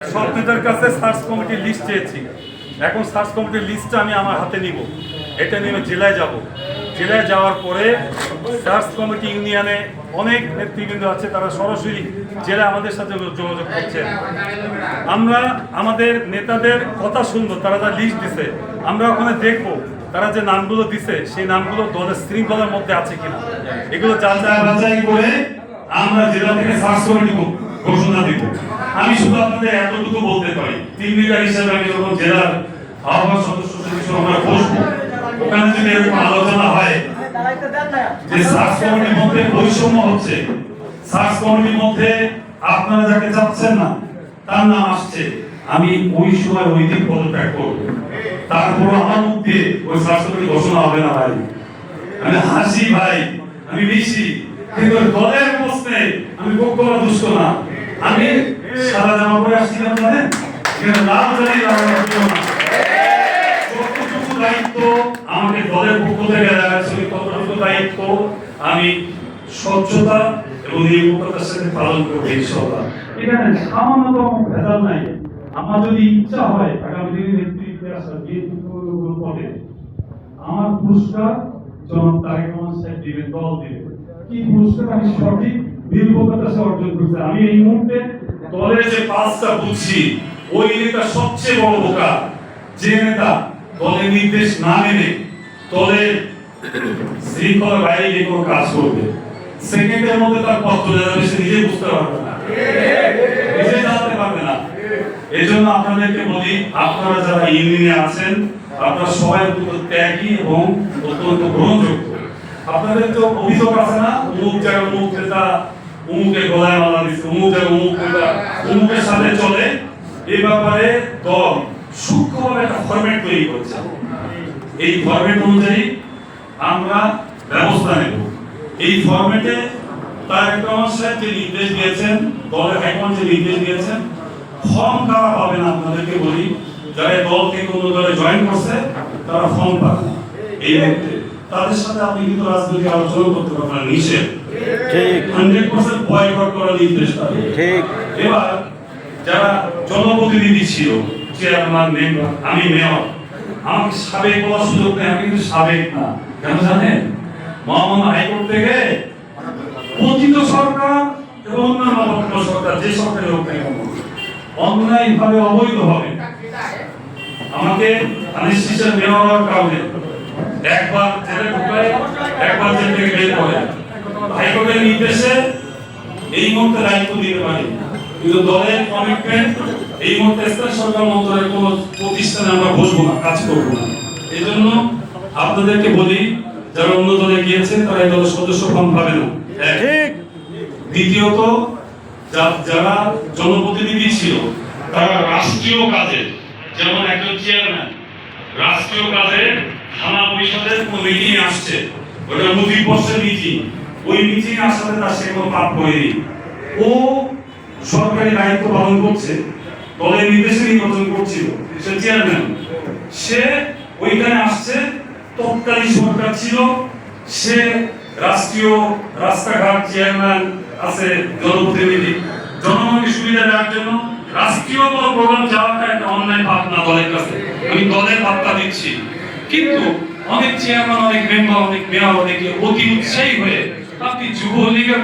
সব নেতার কাছে সার্চ কমিটির লিস্ট চেয়েছি। এখন সার্চ কমিটির লিস্টটা আমি আমার হাতে নিব। এটা নিয়ে আমি জেলায় যাব। জেলায় যাওয়ার পরে সার্চ কমিটি ইউনিয়নে অনেক নেতৃবৃন্দ আছে, তারা সরাসরি জেলা আমাদের সাথে যোগাযোগ করছে আমরা আমাদের নেতাদের কথা শুনব, তারা যা লিস্ট দিছে। আমরা ওখানে দেখব, তারা যে নামগুলো দিছে, সেই নামগুলো দলের শৃঙ্খলার মধ্যে আছে কিনা। এগুলো করে আমরা জেলা থেকে সার্চ কমিটি ঘোষণা দিব। আমি শুধু আপনাদের এতটুকু বলতে পারি টিম লিডার হিসেবে আমি যখন জেলার আহ্বায়ক সদস্য সদস্য আমরা বসবো, ওখানে যদি এরকম আলোচনা হয় যে সার্চ কমিটির মধ্যে বৈষম্য হচ্ছে, সার্চ কমিটির মধ্যে আপনারা যাকে চাচ্ছেন না, তার নাম আসছে, আমি ওই সময় ওই দিন পদত্যাগ করব। তারপর আমার মুখ দিয়ে ওই সার্চ কমিটি ঘোষণা হবে না ভাই। আমি হাসি ভাই, আমি বেশি কিন্তু দলের প্রশ্নে আমি কখনো দুষ্ট না। আমি সারা জামা পরে আসছি কেন জানেন? এখানে লাভ জানি লাভ না দায়িত্ব আমাকে দলের পক্ষ থেকে হয়েছে ততটুকু দায়িত্ব আমি স্বচ্ছতা এবং নিরাপত্তার সাথে পালন করব ইনশাল্লাহ এখানে সামান্যতম ভেজাল নাই। আমার যদি ইচ্ছা হয়, আগামী দিনে নেতৃত্বে আসা বিএনপি পদে। আমার পুরস্কার জনাব তারেক রহমান সাহেব দিবেন, দল দিবে কি পুরস্কার? আমি সঠিক নির্ভরতার সাথে অর্জন করতে আমি এই মুহূর্তে দলের যে পাঁচটা বুঝছি ওই নেতা সবচেয়ে বড় বোকা, যে নেতা দলের নির্দেশ না মেনে দলের শৃঙ্খলার বাইরে কোনো কাজ করবে। সেকেন্ডের মধ্যে তার পথ চলে যাবে, সে নিজে বুঝতে পারবে না। নিজে জানতে পারবে না। এই জন্য আপনাদেরকে বলি, আপনারা যারা ইউনিয়নে আছেন, আপনারা সবাই অত্যন্ত ত্যাগী এবং অত্যন্ত গ্রহণযোগ্য। আপনাদের তো অভিযোগ আছে না, অমুক জায়গায় অমুক নেতা অমুকের গলায় মালা দিচ্ছে অমুক নেতা অমুকের সাথে চলে এই ব্যাপারে দল সূক্ষ্মভাবে একটা ফরম্যাট তৈরি করছে। এই ফরম্যাট অনুযায়ী আমরা ব্যবস্থা নেব। এই ফরম্যাটে তারেক রহমান সাহেব যে নির্দেশ দিয়েছেন, দলের হাইকমান্ড যে নির্দেশ দিয়েছেন, ফর্ম কারা পাবেন আপনাদেরকে বলি, যারা এই দল থেকে অন্য দলে জয়েন করছে, তারা ফর্ম পাবে এই তাদের সাথে আপনি কিন্তু রাজনৈতিক আলোচনা করতে পারবেন, নিষেধ। ঠিক। হান্ড্রেড পার্সেন্ট বয়কট করার নির্দেশ তাদের। ঠিক। এবার যারা জনপ্রতিনিধি ছিল চেয়ারম্যান মেম্বার আমি মেয়র আমাকে সাবেক বলার সুযোগ নেই আমি কিন্তু সাবেক না। কেন জানেন? মহামান্য হাইকোর্ট থেকে পতিত সরকার এবং অন্যান্য পক্ষ সরকার যে সরকারের হোক না কেন, অন্যায়ভাবে অবৈধভাবে আমাকে আনিশ্চিত নেওয়া হওয়ার কারণে একবার জেলে ঢুকায় একবার জেল থেকে বের করে। হাইকোর্টের নির্দেশে এই মুহূর্তে দায়িত্ব দিতে পারি। কিন্তু দলের কমিটমেন্ট এই মুহূর্তে স্থানীয় সরকার মন্ত্রণালয়ের কোন প্রতিষ্ঠানে আমরা বসবো না কাজ করব না। এই জন্য আপনাদেরকে বলি যারা অন্য দলে গিয়েছেন তারা এই দলের সদস্য ফর্ম পাবে না। ঠিক। দ্বিতীয়ত যারা জনপ্রতিনিধি ছিল তারা রাষ্ট্রীয় কাজে যেমন একজন চেয়ারম্যান রাষ্ট্রীয় কাজে থানা পরিষদের কোন মিটিং আসছে। ওটা মুদির বর্ষের মিটিং ওই মিটিং আসাতে তার সে কোনো পাপ করেনি। ও সরকারি দায়িত্ব পালন করছে, দলের নির্দেশে নির্বাচন করছিল, সে চেয়ারম্যান সে ওইখানে আসছে, তৎকালীন সরকার ছিল, সে রাষ্ট্রীয় রাস্তাঘাট চেয়ারম্যান আছে জনপ্রতিনিধি। জনগণকে সুবিধা দেওয়ার জন্য রাষ্ট্রীয় কোনো প্রোগ্রাম যাওয়াটা একটা অন্যায় পাপ না দলের কাছে। আমি দলের বার্তা দিচ্ছি কিন্তু অনেক চেয়ারম্যান অনেক মেম্বার অনেক মেয়র অনেকে অতি উৎসাহী হয়ে আপনি যুবলীগের